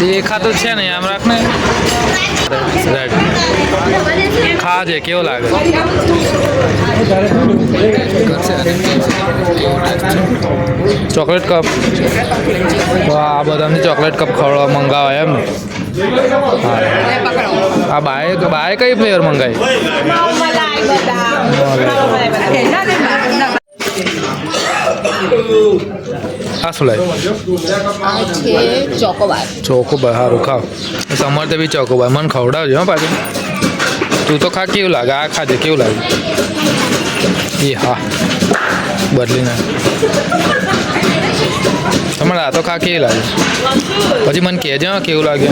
દેખાતો તો છે ને આમ રાખ ને. ખા ખાજે કેવો લાગે? Chocolate cup. આ બધાની ચોકલેટ કપ ખવડાવવા મંગાવે એમ. ને આ બાએ બાએ કઈ ફ્લેવર મંગાવી? આ શું લાવ્યું આ ચોકોબાર. ચોકોબાર સારું ખાવ સમર તો બી ચોકોબાર. મને ખવડાવજો હા પાછું. તું તો ખા કેવું લાગે? આ ખાજે કેવું લાગે? એ હા. બદલીને. તમારે આ તો ખા કેવી લાગે? પછી મને કહેજો કેવું લાગે.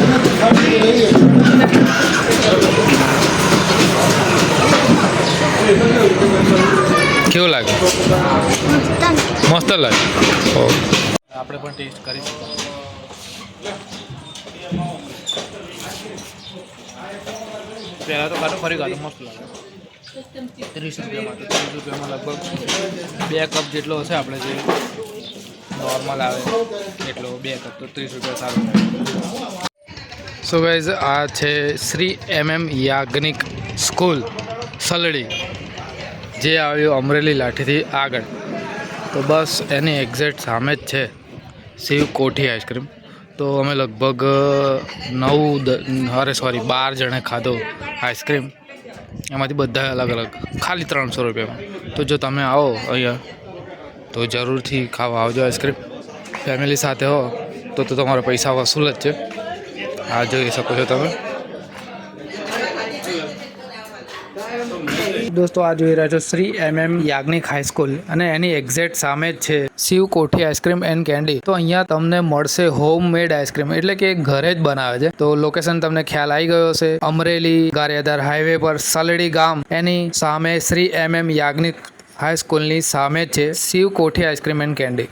કેવું લાગે? મસ્ત લાગે. આપણે પણ ટેસ્ટ કરીશું. પહેલાં તો કાઢો ફરી કાઢો મસ્ત લાગે. ત્રીસ રૂપિયામાં તો ત્રીસ રૂપિયામાં લગભગ બે કપ જેટલો હશે આપણે જે નોર્મલ આવે એટલો બે કપ તો ત્રીસ રૂપિયા સારું સો ગાઈઝ આ છે Shri M M Yagnik school Saldi. જે આવ્યું અમરેલી લાઠીથી આગળ. તો બસ એની એક્ઝેક્ટ સામે જ છે શિવ કોઠી આઈસ્ક્રીમ તો અમે લગભગ નવ અરે સોરી બાર જણે ખાધો આઈસ્ક્રીમ એમાંથી બધા અલગ અલગ, ખાલી ત્રણસો રૂપિયામાં. તો જો તમે આવો અહીંયા, તો જરૂરથી ખાવા આવજો આઈસ્ક્રીમ ફેમિલી સાથે હો, તો તો તમારા પૈસા વસૂલ જ છે. આ જોઈ શકો છો તમે. દોસ્તો, આ જોઈ રહ્યા છો Shri M M Yagnik high school અને એની એક્ઝેક્ટ સામે જ છે શિવ કોઠી આઈસ્ક્રીમ એન્ડ કેન્ડી તો અહીંયા તમને મળશે હોમ મેડ આઈસ્ક્રીમ એટલે કે ઘરે જ બનાવે છે. તો લોકેશન તમને ખ્યાલ આવી ગયો હશે. અમરેલી, ગારિયાધાર હાઈવે પર સલડી ગામ. એની સામે શ્રી એમ એમ યાજ્ઞિક હાઈસ્કૂલની સામે છે શિવ કોઠી આઈસ્ક્રીમ એન્ડ કેન્ડી